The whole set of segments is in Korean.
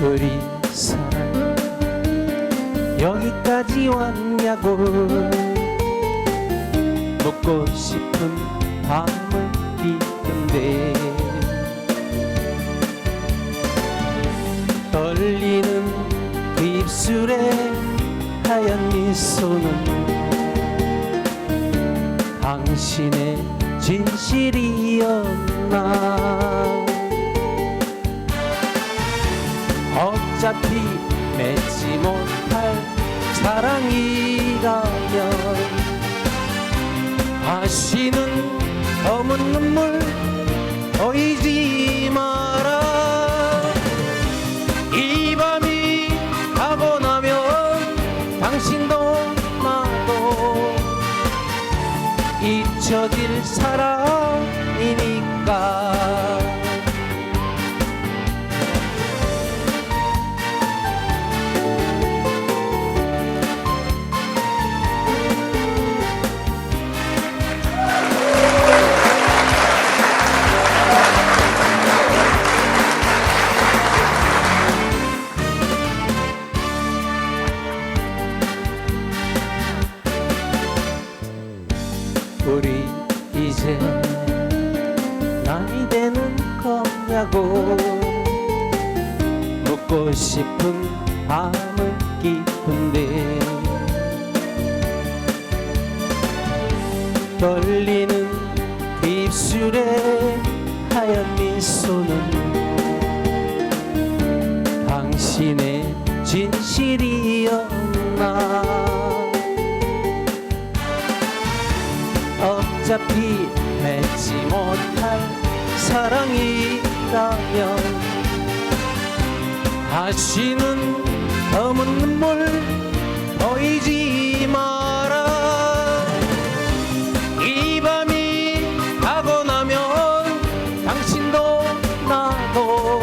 우리 사랑. 여기까지 왔냐고. 먹고 싶은 밤을 비던데 떨리는 그 입술에 하얀 미소는 당신의 진실이었나. 어차피 맺지 못할 사랑이라면 다시는 검은 눈물 보이지 마라. 이 밤이 가고 나면 당신도 나도 잊혀질 사랑 우리 이제 남이 되는 거냐고 묻고 싶은 밤은 깊은데 떨리는 그 입술에 하얀 미소는 당신의 진실이었나 어차피 맺지 못할 사랑이라면 다시는 검은 눈물 보이지 마라. 이 밤이 가고 나면 당신도 나도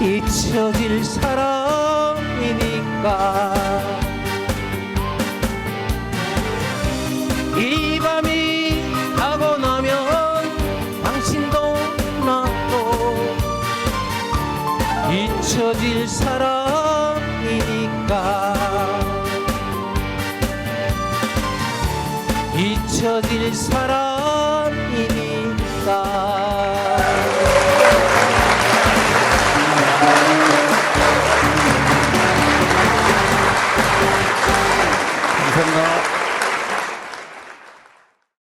잊혀질 사랑이니까 이 밤이 가고 나면 당신도 나도 잊혀질 사랑이니까. 잊혀질 사랑이니까